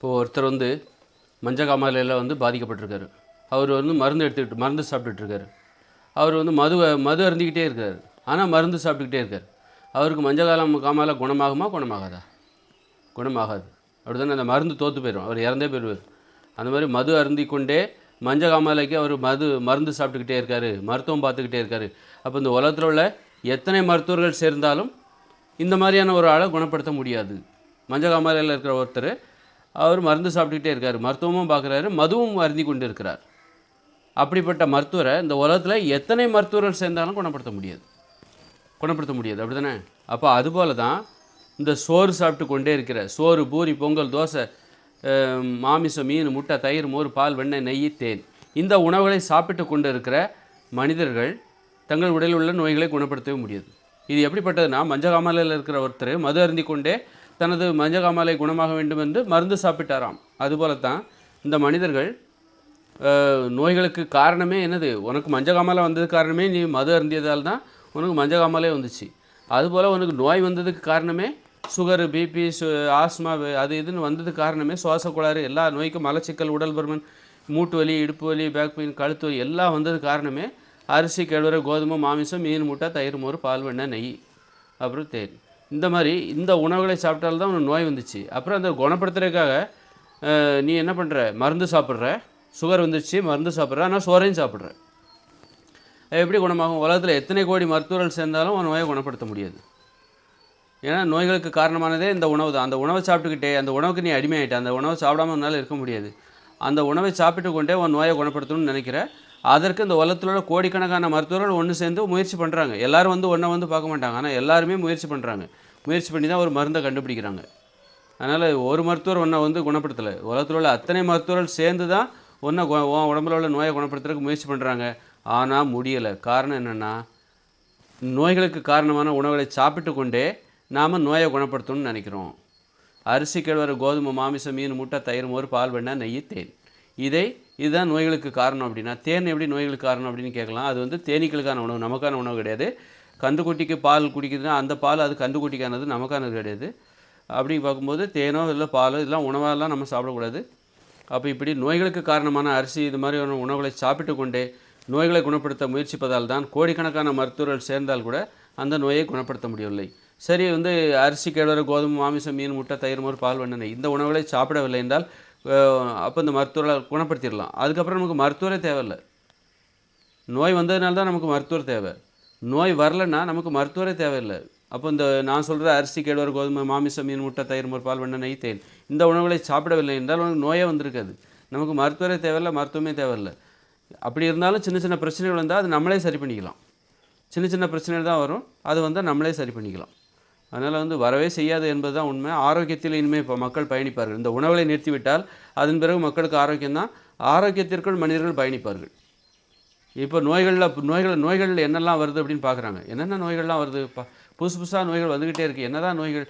இப்போது ஒருத்தர் வந்து மஞ்சக்காமாலையில் வந்து பாதிக்கப்பட்டிருக்காரு. அவர் வந்து மருந்து எடுத்துக்கிட்டு மருந்து சாப்பிட்டுட்டு இருக்காரு அவர் வந்து மது மது அருந்திக்கிட்டே இருக்கார். ஆனால் மருந்து சாப்பிட்டுக்கிட்டே இருக்கார். அவருக்கு மஞ்சக்காலம் காமாலை குணமாகுமா குணமாகாதா? குணமாகாது. அப்படிதானே அந்த மருந்து தோற்று போயிடும் அவர் இறந்தே போயிடுவார். அந்த மாதிரி மது அருந்தி கொண்டே மஞ்ச காமாலைக்கு அவர் மது மருந்து சாப்பிட்டுக்கிட்டே இருக்கார். மருத்துவம் பார்த்துக்கிட்டே இருக்கார். அப்போ இந்த உலகத்தில் உள்ள எத்தனை மருத்துவர்கள் சேர்ந்தாலும் இந்த மாதிரியான ஒரு ஆளை குணப்படுத்த முடியாது. மஞ்ச காமாலையில் இருக்கிற ஒருத்தர் அவர் மருந்து சாப்பிட்டுக்கிட்டே இருக்கார். மருத்துவமும் பார்க்குறாரு. மதுவும் அருந்தி கொண்டு இருக்கிறார் அப்படிப்பட்ட மருத்துவரை இந்த உலகத்தில் எத்தனை மருத்துவர்கள் சேர்ந்தாலும் குணப்படுத்த முடியாது. குணப்படுத்த முடியாது. அப்படி தானே அப்போ அதுபோல தான் இந்த சோறு சாப்பிட்டு கொண்டே இருக்கிற சோறு பூரி பொங்கல் தோசை மாமிசம் மீன் முட்டை தயிர் மோர் பால் வெண்ணெய் நெய் தேன் இந்த உணவுகளை சாப்பிட்டு கொண்டு இருக்கிற மனிதர்கள் தங்கள் உடலில் உள்ள நோய்களை குணப்படுத்தவே முடியாது. இது எப்படிப்பட்டதுன்னா மஞ்சகாமலையில் இருக்கிற ஒருத்தர் மது அருந்தி கொண்டே தனது மஞ்சகாமலை குணமாக வேண்டும் என்று மருந்து சாப்பிட்டாராம். அதுபோல தான் இந்த மனிதர்கள் நோய்களுக்கு காரணமே என்னது? உனக்கு மஞ்சகாமலை வந்ததுக்கு காரணமே நீ மது அருந்தியதால் தான் உனக்கு மஞ்சகாமலே வந்துச்சு. அதுபோல் உனக்கு நோய் வந்ததுக்கு காரணமே சுகரு பிபி சு ஆஸ்மா அது இதுன்னு வந்ததுக்கு காரணமே சுவாச கோளாறு எல்லா நோய்க்கும் மலச்சிக்கல் உடல் பருமன் மூட்டு வலி இடுப்பு வலி பேக் பெயின் கழுத்து வலி எல்லாம் வந்தது காரணமே அரிசி கிழவரை கோதுமை மாமிசம் மீன் முட்டை தயிர் மோர் பால் வெண்ணெய் நெய் அப்புறம் தேன். இந்த மாதிரி இந்த உணவுகளை சாப்பிட்டால்தான் உனக்கு நோய் வந்துச்சு. அப்புறம் அந்த குணப்படுத்துறதுக்காக நீ என்ன பண்ணுற மருந்து சாப்பிட்ற. சுகர் வந்துச்சு மருந்து சாப்பிட்ற. ஆனால் சோறையும் சாப்பிட்ற. எப்படி குணமாகும்? உலகத்தில் எத்தனை கோடி மருத்துவர்கள் சேர்ந்தாலும் உன் நோயை குணப்படுத்த முடியாது. ஏன்னா நோய்களுக்கு காரணமானதே இந்த உணவு தான். அந்த உணவை சாப்பிட்டுக்கிட்டே அந்த உணவுக்கு நீ அடிமையாயிட்ட. அந்த உணவை சாப்பிடாம உன்னால் இருக்க முடியாது. அந்த உணவை சாப்பிட்டு கொண்டே உன் நோயை குணப்படுத்தணும்னு நினைக்கிற அதற்கு இந்த உலகத்தில் உள்ள கோடிக்கணக்கான மருத்துவர்கள் ஒன்று சேர்ந்து முயற்சி பண்ணுறாங்க எல்லாரும் வந்து ஒன்றை வந்து பார்க்க மாட்டாங்க. ஆனால் எல்லாருமே முயற்சி பண்ணுறாங்க முயற்சி பண்ணி தான் ஒரு மருந்தை கண்டுபிடிக்கிறாங்க. அதனால் ஒரு மருத்துவர் ஒன்றை வந்து குணப்படுத்தலை. உலகத்தில் உள்ள அத்தனை மருத்துவர்கள் சேர்ந்து தான் ஒன்றை உன் உடம்புல உள்ள நோயை குணப்படுத்துறதுக்கு முயற்சி பண்ணுறாங்க ஆனால் முடியலை. காரணம் என்னென்னா நோய்களுக்கு காரணமான உணவுகளை சாப்பிட்டு கொண்டே நாம் நோயை குணப்படுத்தணும்னு நினைக்கிறோம். அரிசி கேழ்வரை கோதுமை மாமிசம் மீன் முட்டை தயிர் மோர் பால் வெண்ணெய் நெய் தேன். இதை இதுதான் நோய்களுக்கு காரணம் அப்படின்னா தேன் எப்படி நோய்களுக்கு காரணம் அப்படின்னு கேட்கலாம். அது வந்து தேனீக்களுக்கான உணவு நமக்கான உணவு கிடையாது. கந்துக்குட்டிக்கு பால் குடிக்குதுன்னா அந்த பால் அது கந்துக்குட்டிக்கானது நமக்கானது கிடையாது. அப்படி பார்க்கும்போது தேனோ இல்லை பாலோ இதெல்லாம் உணவாலாம் நம்ம சாப்பிடக்கூடாது. அப்போ இப்படி நோய்களுக்கு காரணமான அரிசி இது மாதிரியான உணவுகளை சாப்பிட்டு கொண்டே நோய்களை குணப்படுத்த முயற்சிப்பதால் தான் கோடிக்கணக்கான மருத்துவர்கள் சேர்ந்தால் கூட அந்த நோயை குணப்படுத்த முடியவில்லை. சரி வந்து அரிசி கேழ்வரை கோதுமை மாமிசம் மீன் முட்டை தயிர் மோர் பால் வெண்ணெய் இந்த உணவுகளை சாப்பிடவில்லை என்றால் அப்போ இந்த மருத்துவரை குணப்படுத்திடலாம். அதுக்கப்புறம் நமக்கு மருத்துவரே தேவையில்லை. நோய் வந்ததுனால தான் நமக்கு மருத்துவர் தேவை. நோய் வரலைன்னா நமக்கு மருத்துவரே தேவையில்லை. அப்போ இந்த நான் சொல்கிற அரிசி கேழ்வரை கோதுமை மாமிசம் மீன் முட்டை தயிர் மோர் பால் வெண்ணெய் நெய் தேன் இந்த உணவுகளை சாப்பிடவில்லை என்றால் உனக்கு நோயே வந்திருக்காது. நமக்கு மருத்துவரே தேவையில்லை மருத்துவமே தேவையில்லை. அப்படி இருந்தாலும் சின்ன சின்ன பிரச்சனைகள் வந்தால் அது நம்மளே சரி பண்ணிக்கலாம். சின்ன சின்ன பிரச்சனைகள் தான் வரும். அது வந்தால் நம்மளே சரி பண்ணிக்கலாம். அதனால் வந்து வரவே செய்யாது என்பது தான் உண்மை. ஆரோக்கியத்தில் இனிமேல் இப்போ மக்கள் பயணிப்பார்கள். இந்த உணவுகளை நிறுத்திவிட்டால் அதன் பிறகு மக்களுக்கு ஆரோக்கியம் தான் ஆரோக்கியத்திற்குள் மனிதர்கள் பயணிப்பார்கள். இப்போ நோய்களில் நோய்கள் நோய்களில் என்னெல்லாம் வருது அப்படின்னு பார்க்குறாங்க என்னென்ன நோய்கள்லாம் வருது? ப புதுசு புதுசாக நோய்கள் வந்துக்கிட்டே இருக்குது என்னதான் நோய்கள்?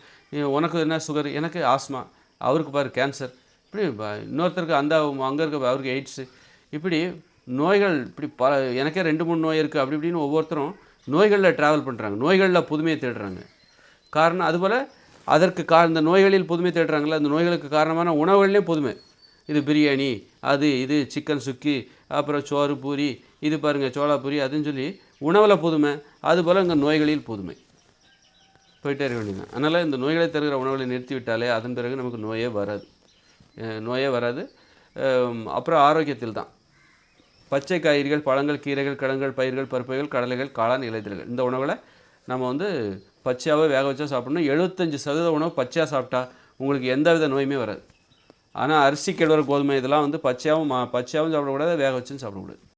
உனக்கு என்ன சுகர் எனக்கு ஆஸ்மா அவருக்கு பாரு கேன்சர் இப்படி இன்னொருத்தருக்கு அந்த அங்கே இருக்க அவருக்கு எய்ட்ஸு இப்படி நோய்கள் இப்படி பல எனக்கே ரெண்டு மூணு நோய் இருக்குது அப்படி இப்படின்னு ஒவ்வொருத்தரும் நோய்களில் ட்ராவல் பண்ணுறாங்க நோய்களில் புதுமையை தேடுறாங்க. காரணம் அதுபோல் அதற்கு கா இந்த நோய்களில் புதுமை தேடுறாங்களே அந்த நோய்களுக்கு காரணமான உணவுகள்லேயும் புதுமை. இது பிரியாணி அது இது சிக்கன் சுக்கி அப்புறம் சோறு பூரி இது பாருங்கள் சோளா பூரி அதுன்னு சொல்லி உணவில் புதுமை அதுபோல் இங்கே நோய்களில் புதுமை. போயிட்டே இருக்க வேண்டியது அதனால் இந்த நோய்களை தருகிற உணவுகளை நிறுத்திவிட்டாலே அதன் பிறகு நமக்கு நோயே வராது. நோயே வராது. அப்புறம் ஆரோக்கியத்தில் தான். பச்சை காய்கறிகள் பழங்கள் கீரைகள் கிழங்குகள் பயிர்கள் பருப்புகள் கடலைகள் காளான் இலைதல்கள் இந்த உணவுகளை நம்ம வந்து பச்சையாகவே வேக வச்சா சாப்பிடணும். எழுபத்தஞ்சு சதவீத உணவு பச்சையாக சாப்பிட்டா உங்களுக்கு எந்த வித நோயுமே வராது. ஆனால் அரிசி கிழவர் கோதுமை இதெல்லாம் வந்து பச்சையாகவும் மா- பச்சையாகவும் சாப்பிடக்கூடாது வேக வச்சும் சாப்பிடக்கூடாது.